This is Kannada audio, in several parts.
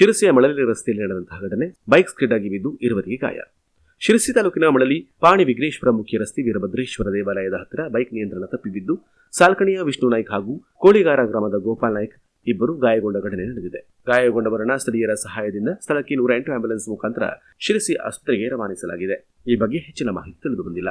ಶಿರಸಿಯ ಮಳಲಿ ರಸ್ತೆಯಲ್ಲಿ ನಡೆದಂತಹ ಘಟನೆ ಬೈಕ್ ಸ್ಕಿಡ್ ಆಗಿ ಬಿದ್ದು ಇರುವರಿಗೆ ಗಾಯ. ಶಿರಸಿ ತಾಲೂಕಿನ ಮಳಲಿ ಪಾಣಿ ವಿಘ್ನೇಶ್ವರ ಮುಖ್ಯ ರಸ್ತೆ ವೀರಭದ್ರೇಶ್ವರ ದೇವಾಲಯದ ಹತ್ತಿರ ಬೈಕ್ ನಿಯಂತ್ರಣ ತಪ್ಪಿಬಿದ್ದು, ಸಾಲ್ಕಣಿಯ ವಿಷ್ಣು ನಾಯ್ಕ್ ಹಾಗೂ ಕೋಳಿಗಾರ ಗ್ರಾಮದ ಗೋಪಾಲ್ ನಾಯ್ಕ್ ಇಬ್ಬರು ಗಾಯಗೊಂಡ ಘಟನೆ ನಡೆದಿದೆ. ಗಾಯಗೊಂಡವರನ್ನ ಸ್ಥಳೀಯರ ಸಹಾಯದಿಂದ ಸ್ಥಳಕ್ಕೆ ನೂರ ಎಂಟು ಆಂಬ್ಯುಲೆನ್ಸ್ ಮುಖಾಂತರ ಶಿರಸಿ ಆಸ್ಪತ್ರೆಗೆ ರವಾನಿಸಲಾಗಿದೆ. ಈ ಬಗ್ಗೆ ಹೆಚ್ಚಿನ ಮಾಹಿತಿ ತಿಳಿದು ಬಂದಿಲ್ಲ.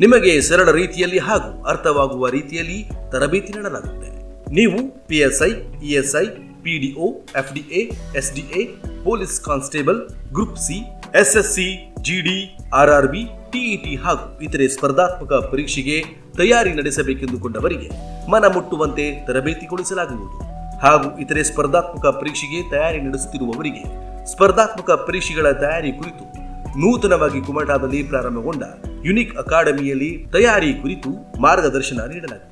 ನಿಮಗೆ ಸರಳ ರೀತಿಯಲ್ಲಿ ಹಾಗೂ ಅರ್ಥವಾಗುವ ರೀತಿಯಲ್ಲಿ ತರಬೇತಿ ನೀಡಲಾಗುತ್ತೆ ನೀವು PSI ESI PDO FDA SDA police constable group C SSC GD RRB TET ಹಾಗೂ ಇತರೆ ಸ್ಪರ್ಧಾತ್ಮಕ ಪರೀಕ್ಷೆಗೆ ತಯಾರಿ ನಡೆಸಬೇಕೆಂದುಕೊಂಡವರಿಗೆ ಮನ ಮುಟ್ಟುವಂತೆ ತರಬೇತಿಗೊಳಿಸಲಾಗುವುದು. ಹಾಗೂ ಇತರೆ ಸ್ಪರ್ಧಾತ್ಮಕ ಪರೀಕ್ಷೆಗೆ ತಯಾರಿ ನಡೆಸುತ್ತಿರುವವರಿಗೆ ಸ್ಪರ್ಧಾತ್ಮಕ ಪರೀಕ್ಷೆಗಳ ತಯಾರಿ ಕುರಿತು ನೂತನವಾಗಿ ಕುಮಟಾದಲ್ಲಿ ಪ್ರಾರಂಭಗೊಂಡ ಯುನಿಕ್ ಅಕಾಡೆಮಿಯಲ್ಲಿ ತಯಾರಿ ಕುರಿತು ಮಾರ್ಗದರ್ಶನ ನೀಡಲಾಗುವುದು